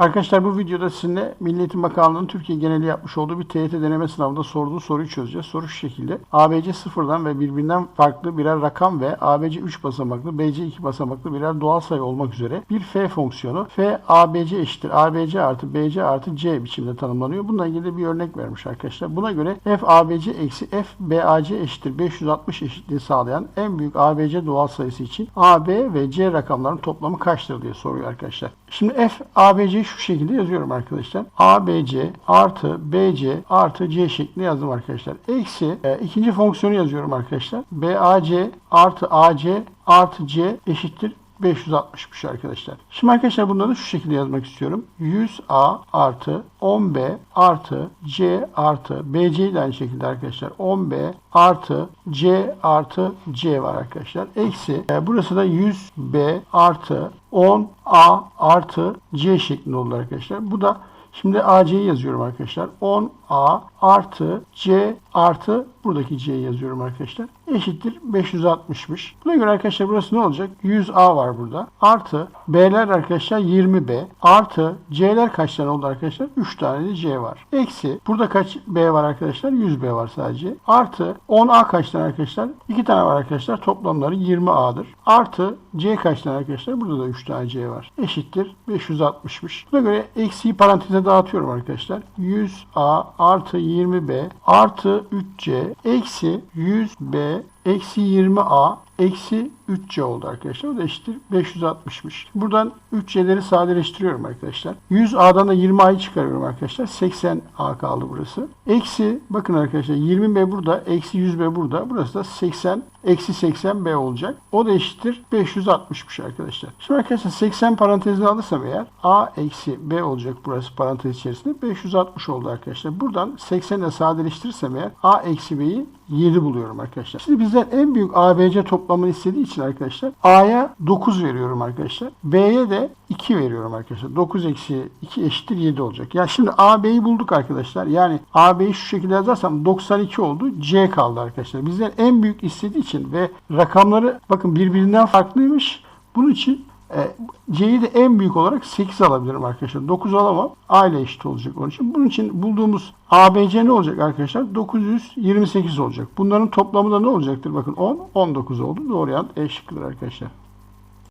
Arkadaşlar bu videoda sizinle Milli Eğitim Bakanlığı'nın Türkiye geneli yapmış olduğu bir TYT deneme sınavında sorduğu soruyu çözeceğiz. Soru şu şekilde. ABC sıfırdan ve birbirinden farklı birer rakam ve ABC 3 basamaklı, BC 2 basamaklı birer doğal sayı olmak üzere bir f fonksiyonu f ABC eşittir ABC artı BC artı C biçimde tanımlanıyor. Bununla ilgili de bir örnek vermiş arkadaşlar. Buna göre f ABC eksi f BAC eşittir 560 eşitliği sağlayan en büyük ABC doğal sayısı için AB ve C rakamların toplamı kaçtır diye soruyor arkadaşlar. Şimdi f ABC'yi şu şekilde yazıyorum arkadaşlar. ABC artı BC artı C şeklinde yazdım arkadaşlar. Eksi e, ikinci fonksiyonu yazıyorum arkadaşlar. BAC artı AC artı C eşittir 560'mış arkadaşlar. Şimdi arkadaşlar bunları şu şekilde yazmak istiyorum. 100A artı 10B artı C artı BC de aynı şekilde arkadaşlar. 10B artı C artı C var arkadaşlar. Eksi e, burası da 100B artı 10A artı C şeklinde oldu arkadaşlar. Bu da Şimdi AC'yi yazıyorum arkadaşlar. 10A artı C artı buradaki C'yi yazıyorum arkadaşlar. Eşittir 560'mış. Buna göre arkadaşlar burası ne olacak? 100A var burada. Artı B'ler arkadaşlar 20B. Artı C'ler kaç tane oldu arkadaşlar? 3 tane de C var. Eksi burada kaç B var arkadaşlar? 100B var sadece. Artı 10A kaç tane arkadaşlar? 2 tane var arkadaşlar. Toplamları 20A'dır. Artı C kaç tane arkadaşlar? Burada da 3 tane C var. Eşittir 560'mış. Buna göre eksiği paranteze dağıtıyorum arkadaşlar. 100A artı 20B artı 3C eksi 100B eksi 20A eksi 3C oldu arkadaşlar. O da eşittir 560'mış. Buradan 3C'leri sadeleştiriyorum arkadaşlar. 100A'dan da 20A'yı çıkarıyorum arkadaşlar. 80A kaldı burası. Eksi bakın arkadaşlar 20B burada. Eksi 100B burada. Burası da 80 eksi 80B olacak. O da eşittir 560'mış arkadaşlar. Şimdi arkadaşlar 80 parantezine alırsam eğer A eksi B olacak burası parantez içerisinde. 560 oldu arkadaşlar. Buradan 80 ile sadeleştirirsem eğer A eksi B'yi 7 buluyorum arkadaşlar. Şimdi bizden en büyük ABC toplamını istediği için arkadaşlar A'ya 9 veriyorum arkadaşlar. B'ye de 2 veriyorum arkadaşlar. 9 eksi 2 eşittir 7 olacak. Yani şimdi AB'yi bulduk arkadaşlar. Yani AB'yi şu şekilde yazarsam 92 oldu. C kaldı arkadaşlar. Bizden en büyük istediği için ve rakamları bakın birbirinden farklıymış. Bunun için C'yi de en büyük olarak 8 alabilirim arkadaşlar. 9 alamam. A ile eşit olacak onun için. Bunun için bulduğumuz ABC ne olacak arkadaşlar? 928 olacak. Bunların toplamı da ne olacaktır? Bakın 10, 19 oldu. Doğru yanıt E şıkkıdır arkadaşlar.